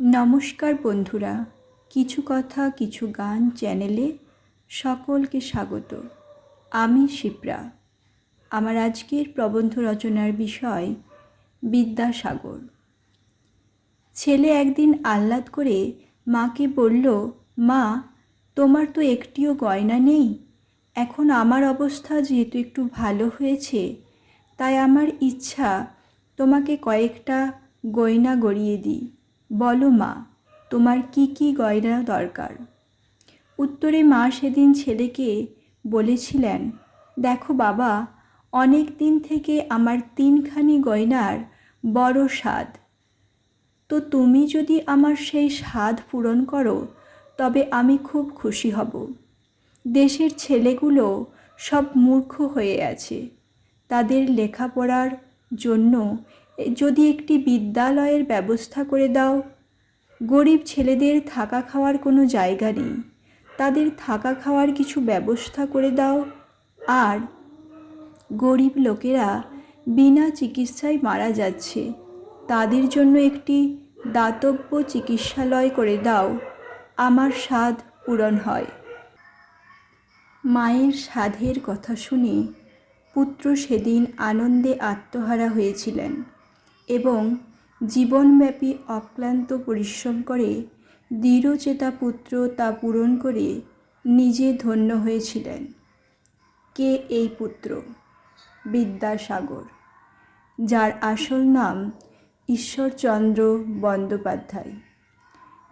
নমস্কার বন্ধুরা, কিছু কথা, কিছু গান চ্যানেলে সকলকে স্বাগত। আমি শিপ্রা। আমার আজকের প্রবন্ধ রচনার বিষয় বিদ্যাসাগর। ছেলে একদিন আহ্লাদ করে মাকে বলল, মা, তোমার তো একটিও গয়না নেই। এখন আমার অবস্থা যেহেতু একটু ভালো হয়েছে, তাই আমার ইচ্ছা তোমাকে কয়েকটা গয়না গড়িয়ে দিই। বলো মা, তোমার কি কি গয়না দরকার? উত্তরে মা সেদিন ছেলেকে বলেছিলেন, দেখো বাবা, অনেক দিন থেকে আমার তিনখানি গয়নার বড় স্বাদ। তো তুমি যদি আমার সেই স্বাদ পূরণ করো, তবে আমি খুব খুশি হব। দেশের ছেলেগুলো সব মূর্খ হয়ে আছে। তাদের লেখাপড়ার জন্য যদি একটি বিদ্যালয়ের ব্যবস্থা করে দাও। গরিব ছেলেদের থাকা খাওয়ার কোনো জায়গা নেই। তাদের থাকা খাওয়ার কিছু ব্যবস্থা করে দাও। আর গরিব লোকেরা বিনা চিকিৎসায় মারা যাচ্ছে, তাদের জন্য একটি দাতব্য চিকিৎসালয় করে দাও। আমার স্বাদ পূরণ হয়। মায়ের সাধের কথা শুনে পুত্র সেদিন আনন্দে আত্মহারা হয়েছিলেন। এবং জীবনব্যাপী অক্লান্ত পরিশ্রম করে দৃঢ়চেতা পুত্র তা পূরণ করে নিজে ধন্য হয়েছিলেন। কে এই পুত্র? বিদ্যাসাগর, যার আসল নাম ঈশ্বরচন্দ্র বন্দ্যোপাধ্যায়।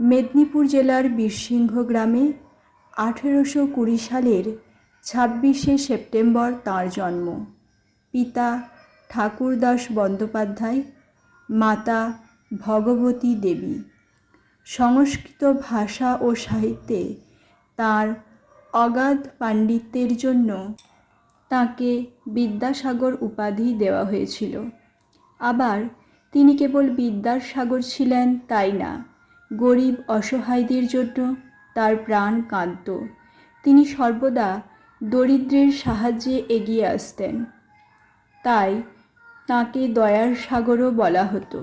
মেদিনীপুর জেলার বীরসিংহ গ্রামে আঠেরোশো কুড়ি সালের ছাব্বিশে সেপ্টেম্বর তাঁর জন্ম। পিতা ঠাকুরদাস বন্দ্যোপাধ্যায় মাতা ভগবতী দেবী। সংস্কৃত ভাষা ও সাহিত্যে তার অগাধ পাণ্ডিত্যের জন্য তাকে বিদ্যাসাগর উপাধি দেওয়া হয়েছিল। আবার তিনি কেবল বিদ্যার সাগর ছিলেন তাই না, গরিব অসহায়দের জন্য তার প্রাণ কাঁদত। তিনি সর্বদা দরিদ্রের সাহায্যে এগিয়ে আসতেন। তাই তাকে দয়ার সাগরও বলা হতো।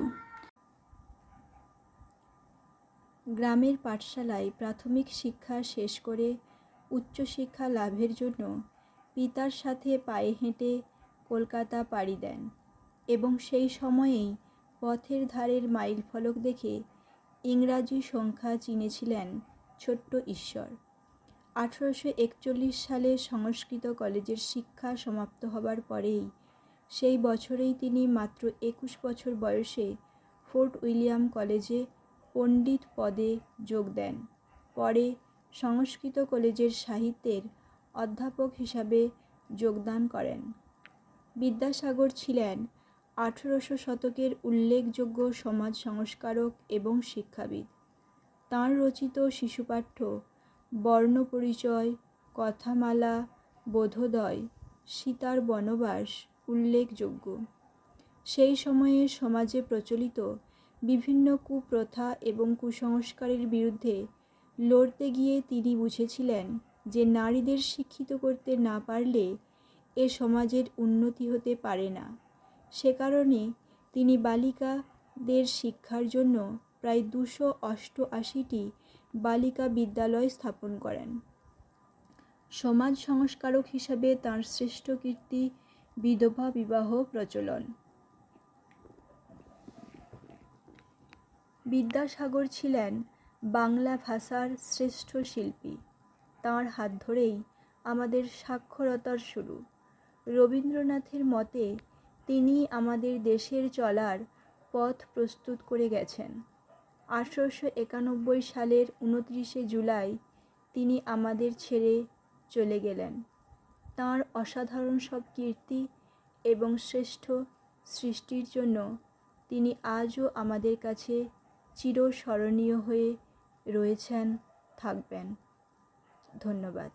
গ্রামের পাঠশালায় প্রাথমিক শিক্ষা শেষ করে উচ্চশিক্ষা লাভের জন্য পিতার সাথে পায়ে হেঁটে কলকাতা পাড়ি দেন এবং সেই সময়েই পথের ধারের মাইল ফলক দেখে ইংরাজি সংখ্যা চিনেছিলেন ছোট্ট ঈশ্বর। আঠেরোশো একচল্লিশ সালে সংস্কৃত কলেজের শিক্ষা সমাপ্ত হবার পরেই সেই বছরেই তিনি মাত্র একুশ বছর বয়সে ফোর্ট উইলিয়াম কলেজে পণ্ডিত পদে যোগ দেন। পরে সংস্কৃত কলেজের সাহিত্যের অধ্যাপক হিসাবে যোগদান করেন। বিদ্যাসাগর ছিলেন আঠেরোশো শতকের উল্লেখযোগ্য সমাজ সংস্কারক এবং শিক্ষাবিদ। তাঁর রচিত শিশুপাঠ্য বর্ণপরিচয়, কথামালা, বোধোদয়, সীতার বনবাস উল্লেখযোগ্য। সেই সময়ে সমাজে প্রচলিত বিভিন্ন কুপ্রথা এবং কুসংস্কারের বিরুদ্ধে লড়তে গিয়ে তিনি বুঝেছিলেন যে নারীদের শিক্ষিত করতে না পারলে এ সমাজের উন্নতি হতে পারে না। সে কারণে তিনি বালিকাদের শিক্ষার জন্য প্রায় দুশো অষ্টআশিটি বালিকা বিদ্যালয় স্থাপন করেন। সমাজ সংস্কারক হিসাবে তাঁর শ্রেষ্ঠ কীর্তি বিধবা বিবাহ প্রচলন। বিদ্যাসাগর ছিলেন বাংলা ভাষার শ্রেষ্ঠ শিল্পী। তাঁর হাত ধরেই আমাদের সাক্ষরতার শুরু। রবীন্দ্রনাথের মতে, তিনি আমাদের দেশের চলার পথ প্রস্তুত করে গেছেন। আঠারোশো একানব্বই সালের উনত্রিশে জুলাই তিনি আমাদের ছেড়ে চলে গেলেন। তাঁর অসাধারণ সব কীর্তি এবং শ্রেষ্ঠ সৃষ্টির জন্য তিনি আজও আমাদের কাছে চিরস্মরণীয় হয়ে রয়েছেন, থাকবেন। ধন্যবাদ।